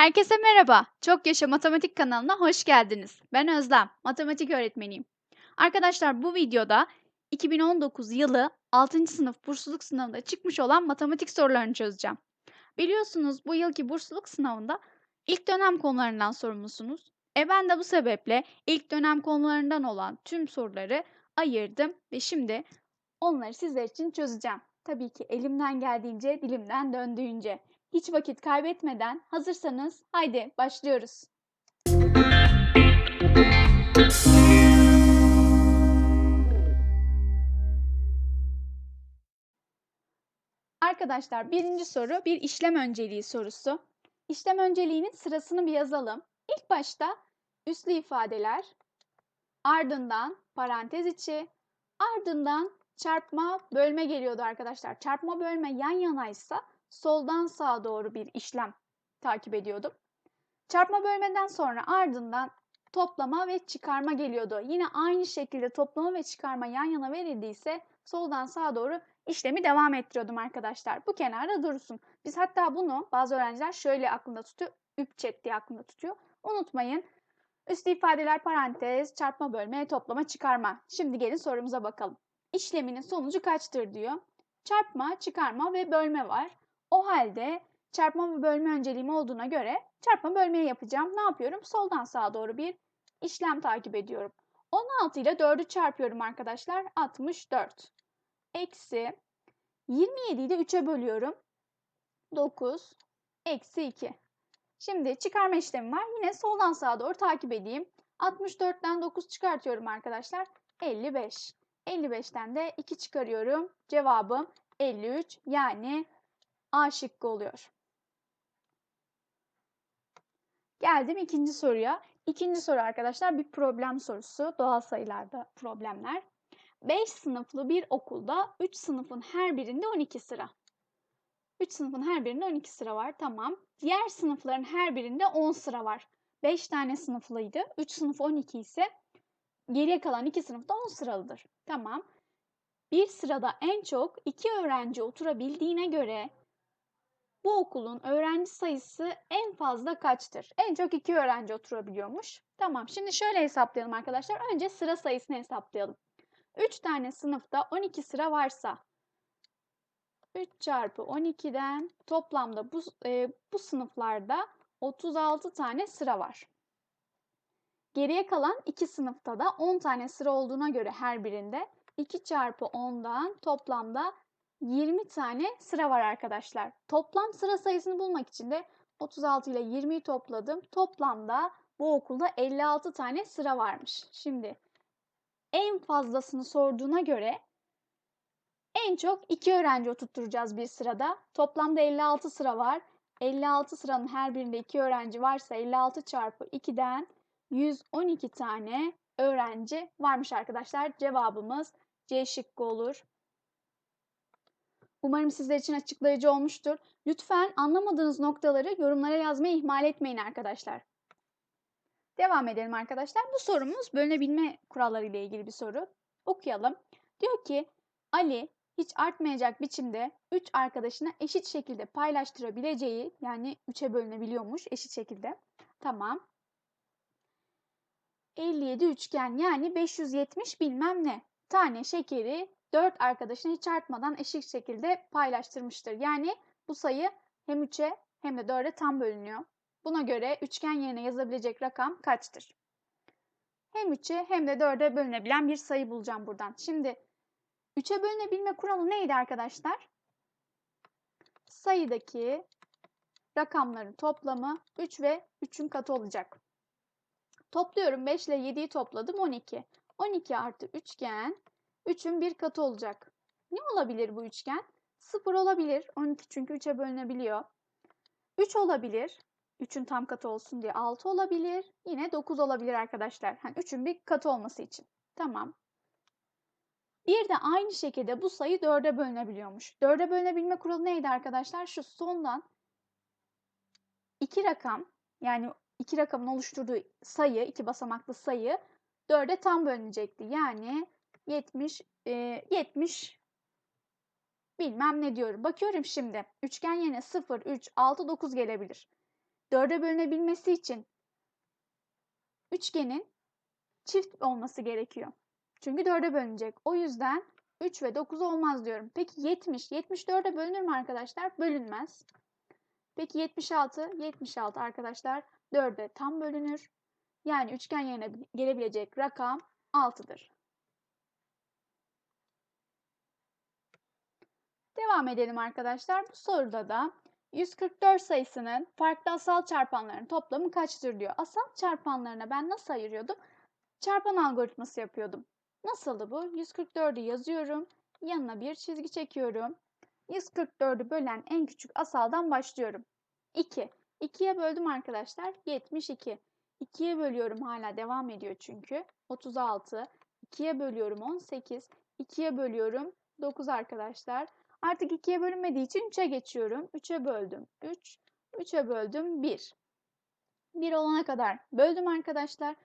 Herkese merhaba. Çok Yaşa Matematik kanalına hoş geldiniz. Ben Özlem, matematik öğretmeniyim. Arkadaşlar bu videoda 2019 yılı 6. sınıf bursluluk sınavında çıkmış olan matematik sorularını çözeceğim. Biliyorsunuz bu yılki bursluluk sınavında ilk dönem konularından sorumlusunuz. E ben de bu sebeple ilk dönem konularından olan tüm soruları ayırdım ve şimdi onları sizler için çözeceğim. Tabii ki elimden geldiğince, dilimden döndüğünce. Hiç vakit kaybetmeden hazırsanız haydi başlıyoruz. Arkadaşlar birinci soru bir işlem önceliği sorusu. İşlem önceliğinin sırasını bir yazalım. İlk başta üslü ifadeler, ardından parantez içi, ardından çarpma, bölme geliyordu arkadaşlar. Çarpma bölme yan yanaysa soldan sağa doğru bir işlem takip ediyordum. Çarpma bölmeden sonra ardından toplama ve çıkarma geliyordu. Yine aynı şekilde toplama ve çıkarma yan yana verildiyse soldan sağa doğru işlemi devam ettiriyordum arkadaşlar. Bu kenarda dursun. Biz hatta bunu bazı öğrenciler şöyle aklında tutuyor. Üpçet diye aklında tutuyor. Unutmayın. Üstü ifadeler parantez, çarpma bölme, toplama, çıkarma. Şimdi gelin sorumuza bakalım. İşleminin sonucu kaçtır diyor. Çarpma, çıkarma ve bölme var. O halde çarpma ve bölme önceliğim olduğuna göre çarpma bölmeyi yapacağım. Ne yapıyorum? Soldan sağa doğru bir işlem takip ediyorum. 16 ile 4'ü çarpıyorum arkadaşlar. 64. Eksi 27 ile 3'e bölüyorum. 9. Eksi 2. Şimdi çıkarma işlemi var. Yine soldan sağa doğru takip edeyim. 64'ten 9 çıkartıyorum arkadaşlar. 55. 55'ten de 2 çıkarıyorum. Cevabım 53 yani A şıkkı oluyor. Geldim ikinci soruya. İkinci soru arkadaşlar bir problem sorusu. Doğal sayılarda problemler. 5 sınıflı bir okulda 3 sınıfın her birinde 12 sıra. 3 sınıfın her birinde 12 sıra var. Tamam. Diğer sınıfların her birinde 10 sıra var. 5 tane sınıflıydı. 3 sınıf 12 ise geriye kalan 2 sınıfta 10 sıralıdır. Tamam. Bir sırada en çok 2 öğrenci oturabildiğine göre bu okulun öğrenci sayısı en fazla kaçtır? En çok 2 öğrenci oturabiliyormuş. Tamam şimdi şöyle hesaplayalım arkadaşlar. Önce sıra sayısını hesaplayalım. 3 tane sınıfta 12 sıra varsa 3 çarpı 12'den toplamda bu, e, bu sınıflarda 36 tane sıra var. Geriye kalan 2 sınıfta da 10 tane sıra olduğuna göre her birinde 2 çarpı 10'dan toplamda 20 tane sıra var arkadaşlar. Toplam sıra sayısını bulmak için de 36 ile 20'yi topladım. Toplamda bu okulda 56 tane sıra varmış. Şimdi en fazlasını sorduğuna göre en çok 2 öğrenci oturtturacağız bir sırada. Toplamda 56 sıra var. 56 sıranın her birinde 2 öğrenci varsa 56 çarpı 2'den 112 tane öğrenci varmış arkadaşlar. Cevabımız C şıkkı olur. Umarım sizler için açıklayıcı olmuştur. Lütfen anlamadığınız noktaları yorumlara yazmayı ihmal etmeyin arkadaşlar. Devam edelim arkadaşlar. Bu sorumuz bölünebilme kuralları ile ilgili bir soru. Okuyalım. Diyor ki Ali hiç artmayacak biçimde 3 arkadaşına eşit şekilde paylaştırabileceği yani 3'e bölünebiliyormuş eşit şekilde. Tamam. 57 üçgen yani 570 bilmem ne tane şekeri 4 arkadaşına hiç artmadan eşit şekilde paylaştırmıştır. Yani bu sayı hem 3'e hem de 4'e tam bölünüyor. Buna göre üçgen yerine yazabilecek rakam kaçtır? Hem 3'e hem de 4'e bölünebilen bir sayı bulacağım buradan. Şimdi 3'e bölünebilme kuralı neydi arkadaşlar? Sayıdaki rakamların toplamı 3 ve 3'ün katı olacak. Topluyorum 5 ile 7'yi topladım 12. 12 artı üçgen 3'ün bir katı olacak. Ne olabilir bu üçgen? 0 olabilir. 12 çünkü 3'e bölünebiliyor. 3 olabilir. 3'ün tam katı olsun diye 6 olabilir. Yine 9 olabilir arkadaşlar. Yani 3'ün bir katı olması için. Tamam. Bir de aynı şekilde bu sayı 4'e bölünebiliyormuş. 4'e bölünebilme kuralı neydi arkadaşlar? Şu sondan iki rakam yani iki rakamın oluşturduğu sayı, iki basamaklı sayı 4'e tam bölünecekti. Yani 70 e, 70 bilmem ne diyorum. Bakıyorum şimdi. Üçgen yerine 0, 3, 6, 9 gelebilir. 4'e bölünebilmesi için üçgenin çift olması gerekiyor. Çünkü 4'e bölünecek. O yüzden 3 ve 9 olmaz diyorum. Peki 70. 74'e bölünür mü arkadaşlar? Bölünmez. Peki 76. 76 arkadaşlar 4'e tam bölünür. Yani üçgen yerine gelebilecek rakam 6'dır. Devam edelim arkadaşlar. Bu soruda da 144 sayısının farklı asal çarpanlarının toplamı kaçtır diyor. Asal çarpanlarına ben nasıl ayırıyordum? Çarpan algoritması yapıyordum. Nasıldı bu? 144'ü yazıyorum. Yanına bir çizgi çekiyorum. 144'ü bölen en küçük asaldan başlıyorum. 2. 2'ye böldüm arkadaşlar. 72. 2'ye bölüyorum hala devam ediyor çünkü. 36. 2'ye bölüyorum 18. 2'ye bölüyorum 9 arkadaşlar. Artık 2'ye bölünmediği için 3'e geçiyorum. 3'e böldüm 3. 3'e böldüm 1. 1 olana kadar böldüm arkadaşlar.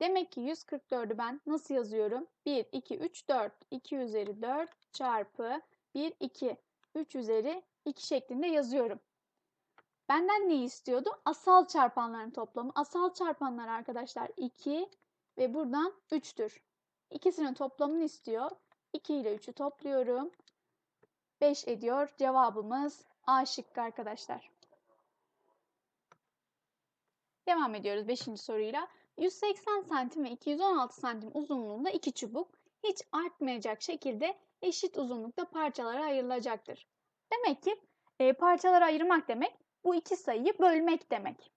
Demek ki 144'ü ben nasıl yazıyorum? 1, 2, 3, 4. 2 üzeri 4 çarpı 1, 2. 3 üzeri 2 şeklinde yazıyorum. Benden ne istiyordu? Asal çarpanların toplamı. Asal çarpanlar arkadaşlar 2 ve buradan 3'tür. İkisinin toplamını istiyor. 2 ile 3'ü topluyorum. 5 ediyor. Cevabımız A şıkkı arkadaşlar. Devam ediyoruz 5. soruyla. 180 santim ve 216 santim uzunluğunda iki çubuk hiç artmayacak şekilde eşit uzunlukta parçalara ayrılacaktır. Demek ki e, parçalara ayırmak demek bu iki sayıyı bölmek demek.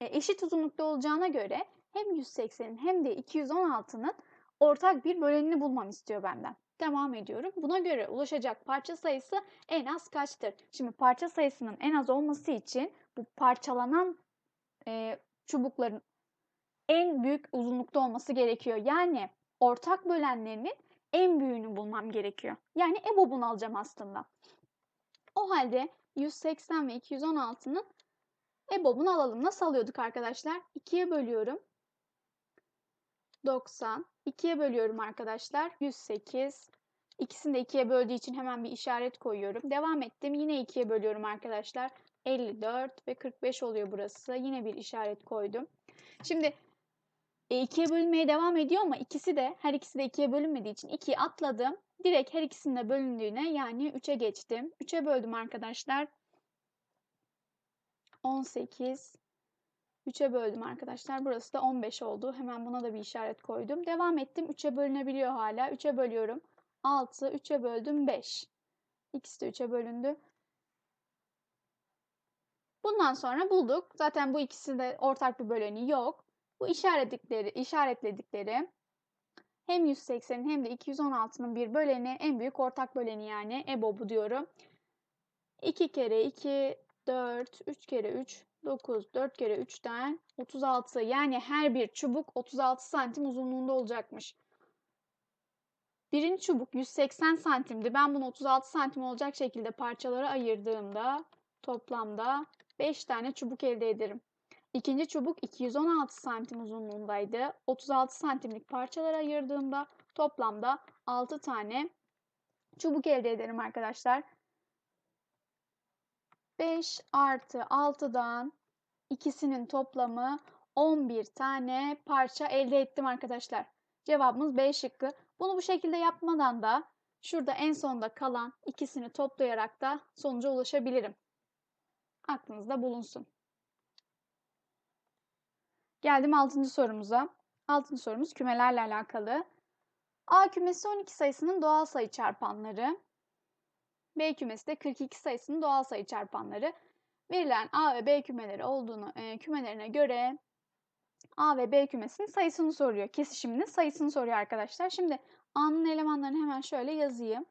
E, eşit uzunlukta olacağına göre hem 180'in hem de 216'nın ortak bir bölenini bulmam istiyor benden. Devam ediyorum. Buna göre ulaşacak parça sayısı en az kaçtır? Şimdi parça sayısının en az olması için bu parçalanan e, çubukların en büyük uzunlukta olması gerekiyor. Yani ortak bölenlerinin en büyüğünü bulmam gerekiyor. Yani EBOB'unu alacağım aslında. O halde 180 ve 216'nın EBOB'unu alalım. Nasıl alıyorduk arkadaşlar? 2'ye bölüyorum. 90. 2'ye bölüyorum arkadaşlar. 108. İkisini de 2'ye böldüğü için hemen bir işaret koyuyorum. Devam ettim. Yine 2'ye bölüyorum arkadaşlar. 54 ve 45 oluyor burası. Yine bir işaret koydum. Şimdi e, ikiye bölünmeye devam ediyor ama ikisi de her ikisi de ikiye bölünmediği için 2'yi atladım. Direkt her ikisinde bölündüğüne yani 3'e geçtim. 3'e böldüm arkadaşlar. 18 3'e böldüm arkadaşlar. Burası da 15 oldu. Hemen buna da bir işaret koydum. Devam ettim. 3'e bölünebiliyor hala. 3'e bölüyorum. 6, 3'e böldüm 5. İkisi de 3'e bölündü. Bundan sonra bulduk. Zaten bu ikisi de ortak bir böleni yok. Bu işaretledikleri, işaretledikleri hem 180'in hem de 216'nın bir böleni, en büyük ortak böleni yani EBOB'u diyorum. 2 kere 2, 4, 3 kere 3, 9, 4 kere 3'ten 36. Yani her bir çubuk 36 santim uzunluğunda olacakmış. Birinci çubuk 180 santimdi. Ben bunu 36 santim olacak şekilde parçalara ayırdığımda toplamda 5 tane çubuk elde ederim. İkinci çubuk 216 santim uzunluğundaydı. 36 santimlik parçalara ayırdığımda toplamda 6 tane çubuk elde ederim arkadaşlar. 5 artı 6'dan ikisinin toplamı 11 tane parça elde ettim arkadaşlar. Cevabımız B şıkkı. Bunu bu şekilde yapmadan da şurada en sonda kalan ikisini toplayarak da sonuca ulaşabilirim. Aklınızda bulunsun. Geldim 6. sorumuza. 6. sorumuz kümelerle alakalı. A kümesi 12 sayısının doğal sayı çarpanları. B kümesi de 42 sayısının doğal sayı çarpanları. Verilen A ve B kümeleri olduğunu e, kümelerine göre A ve B kümesinin sayısını soruyor. Kesişiminin sayısını soruyor arkadaşlar. Şimdi A'nın elemanlarını hemen şöyle yazayım.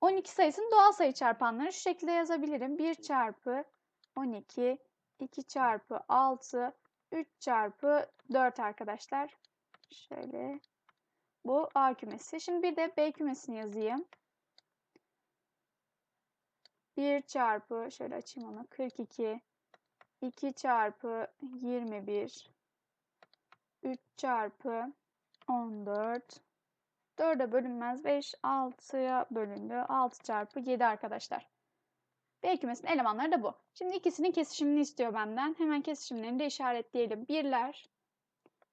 12 sayısının doğal sayı çarpanları şu şekilde yazabilirim. 1 çarpı 12, 2 çarpı 6, 3 çarpı 4 arkadaşlar. Şöyle. Bu A kümesi. Şimdi bir de B kümesini yazayım. 1 çarpı şöyle açayım onu 42 2 çarpı 21 3 çarpı 14 4'e bölünmez 5 6'ya bölündü 6 çarpı 7 arkadaşlar. B kümesinin elemanları da bu. Şimdi ikisinin kesişimini istiyor benden. Hemen kesişimlerini de işaretleyelim. Birler,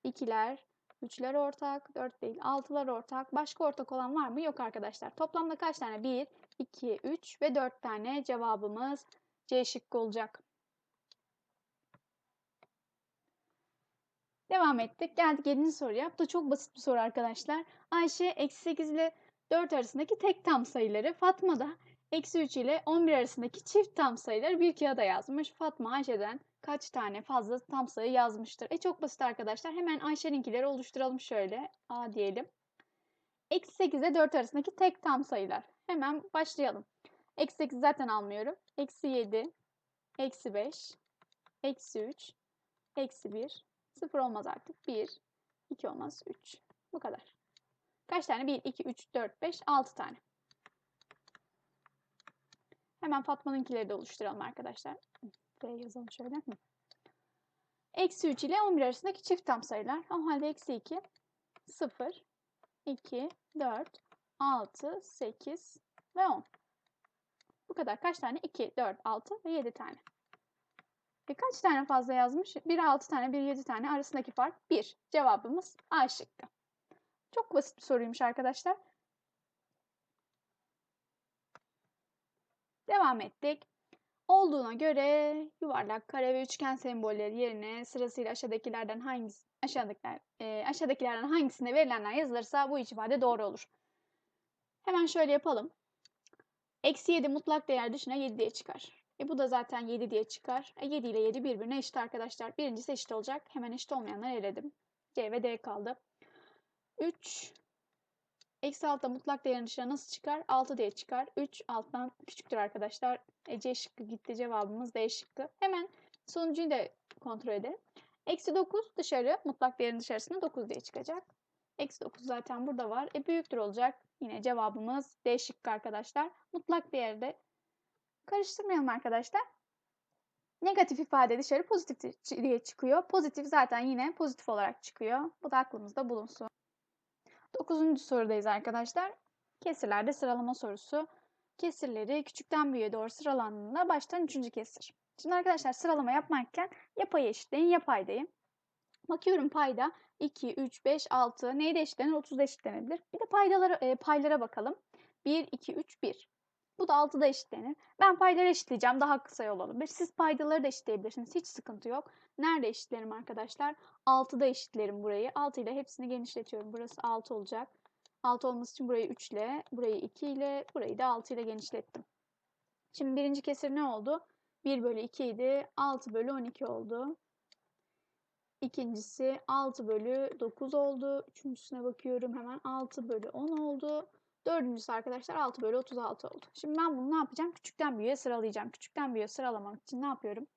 ikiler, üçler ortak, dört değil, altılar ortak. Başka ortak olan var mı? Yok arkadaşlar. Toplamda kaç tane? 1, 2, 3 ve 4 tane cevabımız C şıkkı olacak. Devam ettik. Geldik 7. soruya. Bu da çok basit bir soru arkadaşlar. Ayşe eksi 8 ile 4 arasındaki tek tam sayıları. Fatma da eksi 3 ile 11 arasındaki çift tam sayıları bir kağıda yazmış. Fatma Ayşe'den kaç tane fazla tam sayı yazmıştır? E çok basit arkadaşlar. Hemen Ayşe'ninkileri oluşturalım şöyle. A diyelim. Eksi 8 ile 4 arasındaki tek tam sayılar. Hemen başlayalım. Eksi 8 zaten almıyorum. Eksi 7, eksi 5, eksi 3, eksi 1, 0 olmaz artık. 1, 2 olmaz 3. Bu kadar. Kaç tane? 1, 2, 3, 4, 5, 6 tane. Hemen Fatma'nınkileri de oluşturalım arkadaşlar. B yazalım şöyle. Hı. Eksi 3 ile 11 arasındaki çift tam sayılar. O halde eksi 2, 0, 2, 4, 6, 8 ve 10. Bu kadar. Kaç tane? 2, 4, 6 ve 7 tane. E kaç tane fazla yazmış? Bir 6 tane, bir 7 tane. Arasındaki fark 1. Cevabımız A şıkkı. Çok basit bir soruymuş arkadaşlar. Devam ettik. Olduğuna göre yuvarlak, kare ve üçgen sembolleri yerine sırasıyla aşağıdakilerden hangisi aşağıdakiler e, aşağıdakilerden hangisinde verilenler yazılırsa bu ifade doğru olur. Hemen şöyle yapalım. Eksi 7 mutlak değer dışına 7 diye çıkar. E bu da zaten 7 diye çıkar. E 7 ile 7 birbirine eşit arkadaşlar. Birincisi eşit olacak. Hemen eşit olmayanları eledim. C ve D kaldı. 3 Eksi 6 da mutlak değerin dışına nasıl çıkar? 6 diye çıkar. 3 alttan küçüktür arkadaşlar. E, C şıkkı gitti. Cevabımız D şıkkı. Hemen sonucuyu da kontrol edelim. Eksi 9 dışarı mutlak değerin dışarısına 9 diye çıkacak. Eksi 9 zaten burada var. E büyüktür olacak. Yine cevabımız D şıkkı arkadaşlar. Mutlak değerde karıştırmayalım arkadaşlar. Negatif ifade dışarı pozitif diye çıkıyor. Pozitif zaten yine pozitif olarak çıkıyor. Bu da aklımızda bulunsun. Dokuzuncu sorudayız arkadaşlar. Kesirlerde sıralama sorusu. Kesirleri küçükten büyüğe doğru sıralandığında baştan üçüncü kesir. Şimdi arkadaşlar sıralama yapmarken yapayı eşitleyin, yapaydayım. Bakıyorum payda 2, 3, 5, 6 neyde eşitlenir? 30'da eşitlenebilir. Bir de paydalara, e, paylara bakalım. 1, 2, 3, 1. Bu da 6'da eşitlenir. Ben payları eşitleyeceğim. Daha kısa yol olabilir. Siz paydaları da eşitleyebilirsiniz. Hiç sıkıntı yok. Nerede eşitlerim arkadaşlar? 6'da eşitlerim burayı. 6 ile hepsini genişletiyorum. Burası 6 olacak. 6 olması için burayı 3 ile, burayı 2 ile, burayı da 6 ile genişlettim. Şimdi birinci kesir ne oldu? 1 bölü 2 idi. 6 bölü 12 oldu. İkincisi 6 bölü 9 oldu. Üçüncüsüne bakıyorum hemen 6 bölü 10 oldu. Dördüncüsü arkadaşlar 6 bölü 36 oldu. Şimdi ben bunu ne yapacağım? Küçükten büyüğe sıralayacağım. Küçükten büyüğe sıralamak için ne yapıyorum?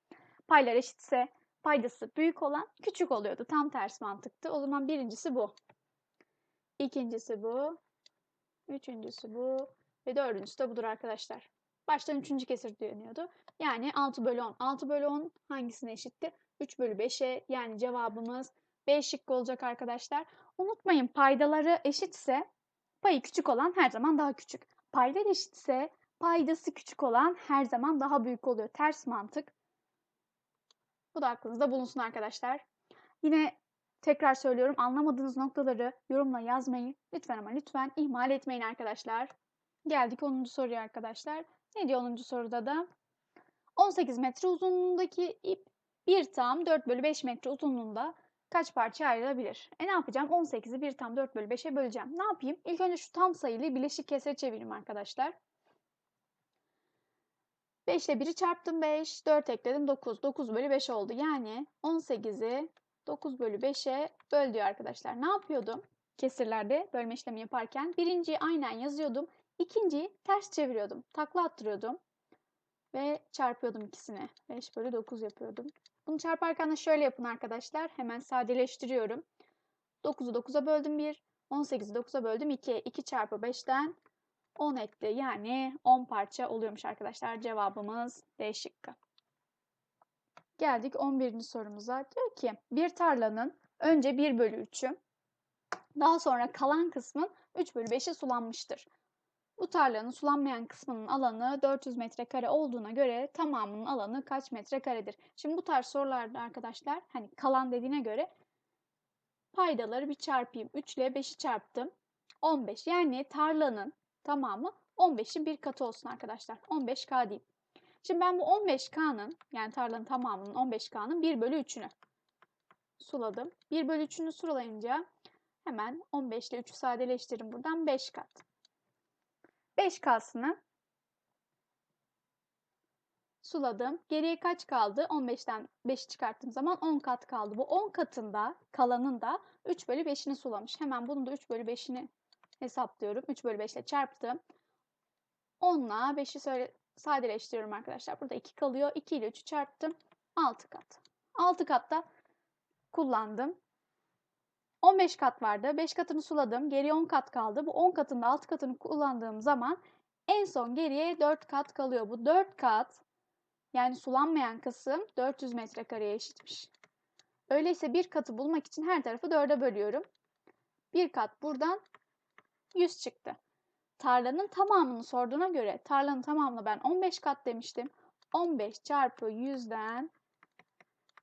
Paylar eşitse paydası büyük olan küçük oluyordu. Tam ters mantıktı. O zaman birincisi bu. İkincisi bu. Üçüncüsü bu. Ve dördüncüsü de budur arkadaşlar. Baştan üçüncü kesir deniyordu. Yani 6 bölü 10. 6 bölü 10 hangisine eşitti? 3 bölü 5'e yani cevabımız B şıkkı olacak arkadaşlar. Unutmayın paydaları eşitse payı küçük olan her zaman daha küçük. Paylar eşitse paydası küçük olan her zaman daha büyük oluyor. Ters mantık. Bu da aklınızda bulunsun arkadaşlar. Yine tekrar söylüyorum anlamadığınız noktaları yorumla yazmayı lütfen ama lütfen ihmal etmeyin arkadaşlar. Geldik 10. soruya arkadaşlar. Ne diyor 10. soruda da? 18 metre uzunluğundaki ip bir tam 4 bölü 5 metre uzunluğunda kaç parça ayrılabilir? E ne yapacağım? 18'i 1 tam 4 bölü 5'e böleceğim. Ne yapayım? İlk önce şu tam sayılı bileşik kesre çevireyim arkadaşlar. 5 ile 1'i çarptım 5, 4 ekledim 9. 9 bölü 5 oldu. Yani 18'i 9 bölü 5'e böl diyor arkadaşlar. Ne yapıyordum? Kesirlerde bölme işlemi yaparken birinciyi aynen yazıyordum. İkinciyi ters çeviriyordum. Takla attırıyordum. Ve çarpıyordum ikisini. 5 bölü 9 yapıyordum. Bunu çarparken de şöyle yapın arkadaşlar. Hemen sadeleştiriyorum. 9'u 9'a böldüm 1. 18'i 9'a böldüm 2. 2 çarpı 5'ten 10 etti. Yani 10 parça oluyormuş arkadaşlar. Cevabımız D şıkkı. Geldik 11. sorumuza. Diyor ki bir tarlanın önce 1 bölü 3'ü daha sonra kalan kısmın 3 bölü 5'i sulanmıştır. Bu tarlanın sulanmayan kısmının alanı 400 metrekare olduğuna göre tamamının alanı kaç metrekaredir? Şimdi bu tarz sorularda arkadaşlar hani kalan dediğine göre paydaları bir çarpayım. 3 ile 5'i çarptım. 15 yani tarlanın tamamı 15'in bir katı olsun arkadaşlar. 15K diyeyim. Şimdi ben bu 15K'nın yani tarlanın tamamının 15K'nın 1 bölü 3'ünü suladım. 1 bölü 3'ünü sulayınca hemen 15 ile 3'ü sadeleştiririm buradan 5 kat. 5K'sını suladım. Geriye kaç kaldı? 15'ten 5'i çıkarttığım zaman 10 kat kaldı. Bu 10 katında kalanın da 3 bölü 5'ini sulamış. Hemen bunun da 3 bölü 5'ini hesaplıyorum. 3 bölü 5 ile çarptım. 10 ile 5'i sadeleştiriyorum arkadaşlar. Burada 2 kalıyor. 2 ile 3'ü çarptım. 6 kat. 6 katta kullandım. 15 kat vardı. 5 katını suladım. Geriye 10 kat kaldı. Bu 10 katın da 6 katını kullandığım zaman en son geriye 4 kat kalıyor. Bu 4 kat yani sulanmayan kısım 400 metrekareye eşitmiş. Öyleyse bir katı bulmak için her tarafı 4'e bölüyorum. Bir kat buradan 100 çıktı. Tarlanın tamamını sorduğuna göre tarlanın tamamını ben 15 kat demiştim. 15 çarpı 100'den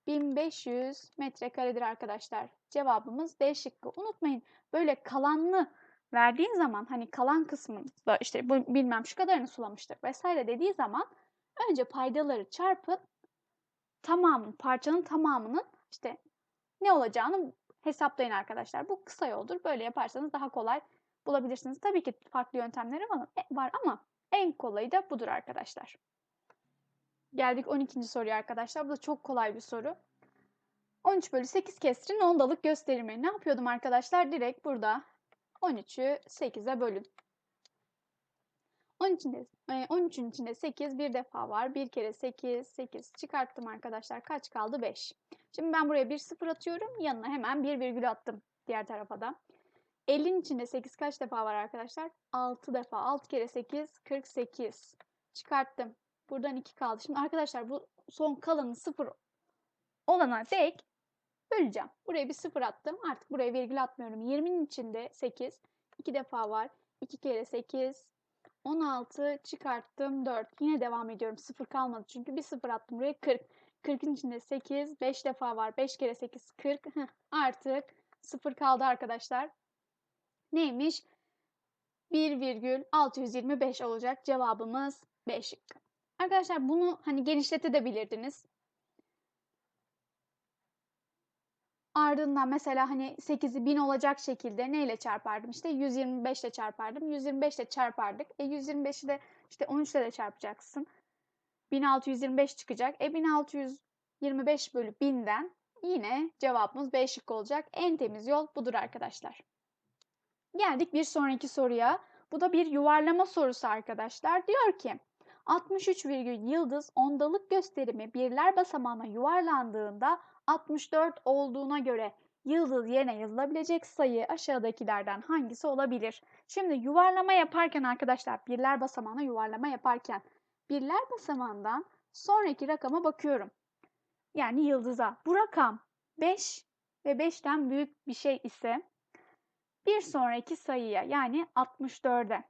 1500 metrekaredir arkadaşlar. Cevabımız D şıkkı. Unutmayın böyle kalanlı verdiğin zaman hani kalan kısmın işte bu bilmem şu kadarını sulamıştır vesaire dediği zaman önce paydaları çarpın tamamın parçanın tamamının işte ne olacağını hesaplayın arkadaşlar. Bu kısa yoldur. Böyle yaparsanız daha kolay bulabilirsiniz. Tabii ki farklı yöntemleri var ama en kolayı da budur arkadaşlar. Geldik 12. soruya arkadaşlar. Bu da çok kolay bir soru. 13 bölü 8 kestirin ondalık gösterimi. Ne yapıyordum arkadaşlar? Direkt burada 13'ü 8'e bölün. 10 içinde, 13'ün içinde 8 bir defa var. Bir kere 8, 8 çıkarttım arkadaşlar. Kaç kaldı? 5. Şimdi ben buraya bir sıfır atıyorum. Yanına hemen bir virgül attım diğer tarafa da. 50'nin içinde 8 kaç defa var arkadaşlar? 6 defa. 6 kere 8, 48. Çıkarttım. Buradan 2 kaldı. Şimdi arkadaşlar bu son kalanı 0 olana dek böleceğim. Buraya bir 0 attım. Artık buraya virgül atmıyorum. 20'nin içinde 8. 2 defa var. 2 kere 8. 16 çıkarttım 4. Yine devam ediyorum. 0 kalmadı. Çünkü bir 0 attım. Buraya 40. 40'ın içinde 8. 5 defa var. 5 kere 8 40. Artık 0 kaldı arkadaşlar. Neymiş? 1,625 olacak. Cevabımız 5 Arkadaşlar bunu hani genişletebilirdiniz. Ardından mesela hani 8'i 1000 olacak şekilde neyle çarpardım? İşte 125 ile çarpardım. 125 ile çarpardık. E 125'i de işte 13 ile de çarpacaksın. 1625 çıkacak. E 1625 bölü 1000'den yine cevabımız B şıkkı olacak. En temiz yol budur arkadaşlar. Geldik bir sonraki soruya. Bu da bir yuvarlama sorusu arkadaşlar. Diyor ki 63 virgül yıldız ondalık gösterimi birler basamağına yuvarlandığında 64 olduğuna göre yıldız yerine yazılabilecek sayı aşağıdakilerden hangisi olabilir? Şimdi yuvarlama yaparken arkadaşlar birler basamağına yuvarlama yaparken birler basamağından sonraki rakama bakıyorum. Yani yıldıza. Bu rakam 5 ve 5'ten büyük bir şey ise bir sonraki sayıya yani 64'e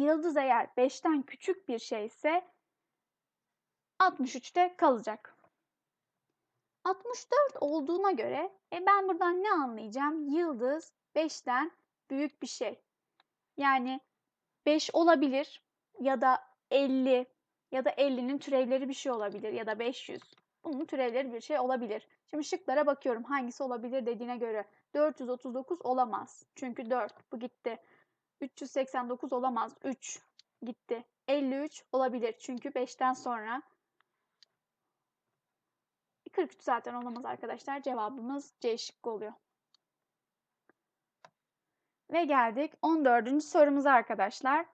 Yıldız eğer 5'ten küçük bir şey ise 63'te kalacak. 64 olduğuna göre e ben buradan ne anlayacağım? Yıldız 5'ten büyük bir şey. Yani 5 olabilir ya da 50 ya da 50'nin türevleri bir şey olabilir ya da 500. Bunun türevleri bir şey olabilir. Şimdi şıklara bakıyorum hangisi olabilir dediğine göre 439 olamaz. Çünkü 4 bu gitti. 389 olamaz. 3 gitti. 53 olabilir. Çünkü 5'ten sonra 43 zaten olamaz arkadaşlar. Cevabımız C şıkkı oluyor. Ve geldik 14. sorumuza arkadaşlar.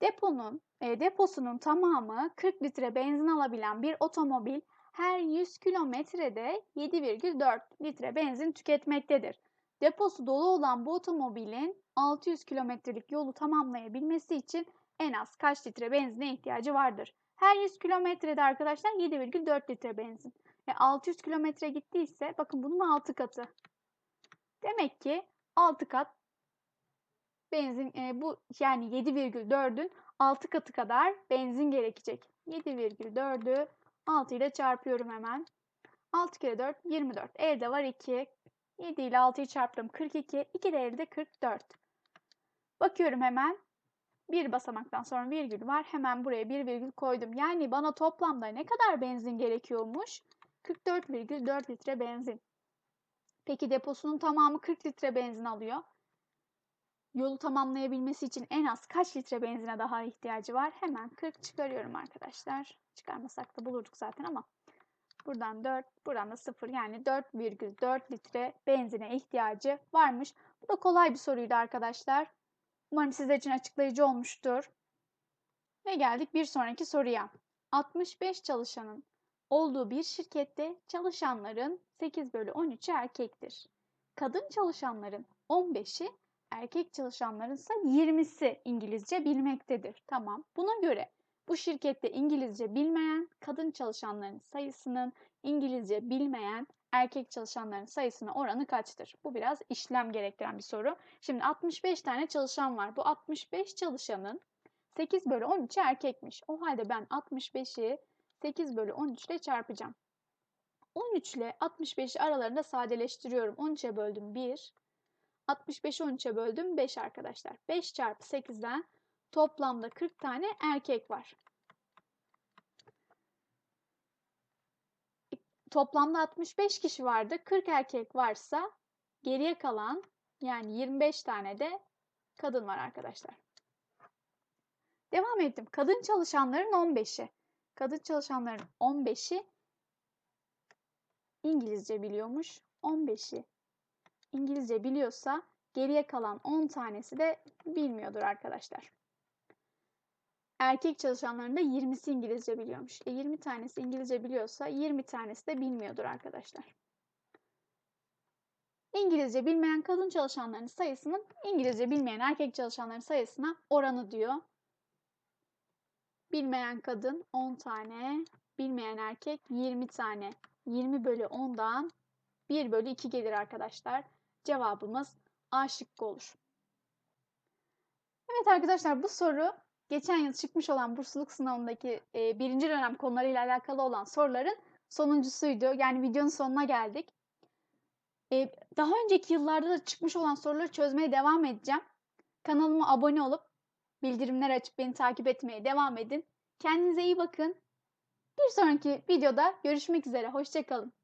Deponun e, deposunun tamamı 40 litre benzin alabilen bir otomobil her 100 kilometrede 7,4 litre benzin tüketmektedir. Deposu dolu olan bu otomobilin 600 kilometrelik yolu tamamlayabilmesi için en az kaç litre benzine ihtiyacı vardır? Her 100 kilometrede arkadaşlar 7,4 litre benzin. E 600 kilometre gittiyse bakın bunun 6 katı. Demek ki 6 kat benzin e, bu yani 7,4'ün 6 katı kadar benzin gerekecek. 7,4'ü 6 ile çarpıyorum hemen. 6 kere 4 24. Elde var 2. 7 ile 6'yı çarptım 42. 2 de elde 44. Bakıyorum hemen. Bir basamaktan sonra virgül var. Hemen buraya bir virgül koydum. Yani bana toplamda ne kadar benzin gerekiyormuş? 44,4 litre benzin. Peki deposunun tamamı 40 litre benzin alıyor. Yolu tamamlayabilmesi için en az kaç litre benzine daha ihtiyacı var? Hemen 40 çıkarıyorum arkadaşlar. Çıkarmasak da bulurduk zaten ama. Buradan 4, buradan da 0 yani 4,4 litre benzine ihtiyacı varmış. Bu da kolay bir soruydu arkadaşlar. Umarım sizler için açıklayıcı olmuştur. Ve geldik bir sonraki soruya. 65 çalışanın olduğu bir şirkette çalışanların 8 bölü 13'ü erkektir. Kadın çalışanların 15'i, erkek çalışanların ise 20'si İngilizce bilmektedir. Tamam. Buna göre bu şirkette İngilizce bilmeyen kadın çalışanların sayısının İngilizce bilmeyen erkek çalışanların sayısına oranı kaçtır? Bu biraz işlem gerektiren bir soru. Şimdi 65 tane çalışan var. Bu 65 çalışanın 8 bölü 13'ü erkekmiş. O halde ben 65'i 8 bölü 13 ile çarpacağım. 13 ile 65'i aralarında sadeleştiriyorum. 13'e böldüm 1. 65'i 13'e böldüm 5 arkadaşlar. 5 çarpı 8'den toplamda 40 tane erkek var. Toplamda 65 kişi vardı. 40 erkek varsa geriye kalan yani 25 tane de kadın var arkadaşlar. Devam ettim. Kadın çalışanların 15'i. Kadın çalışanların 15'i İngilizce biliyormuş. 15'i İngilizce biliyorsa geriye kalan 10 tanesi de bilmiyordur arkadaşlar. Erkek çalışanların da 20'si İngilizce biliyormuş. E 20 tanesi İngilizce biliyorsa 20 tanesi de bilmiyordur arkadaşlar. İngilizce bilmeyen kadın çalışanların sayısının İngilizce bilmeyen erkek çalışanların sayısına oranı diyor. Bilmeyen kadın 10 tane, bilmeyen erkek 20 tane. 20 bölü 10'dan 1 bölü 2 gelir arkadaşlar. Cevabımız A şıkkı olur. Evet arkadaşlar bu soru geçen yıl çıkmış olan bursluluk sınavındaki e, birinci dönem konularıyla alakalı olan soruların sonuncusuydu. Yani videonun sonuna geldik. E, daha önceki yıllarda da çıkmış olan soruları çözmeye devam edeceğim. Kanalıma abone olup bildirimler açıp beni takip etmeye devam edin. Kendinize iyi bakın. Bir sonraki videoda görüşmek üzere. Hoşçakalın.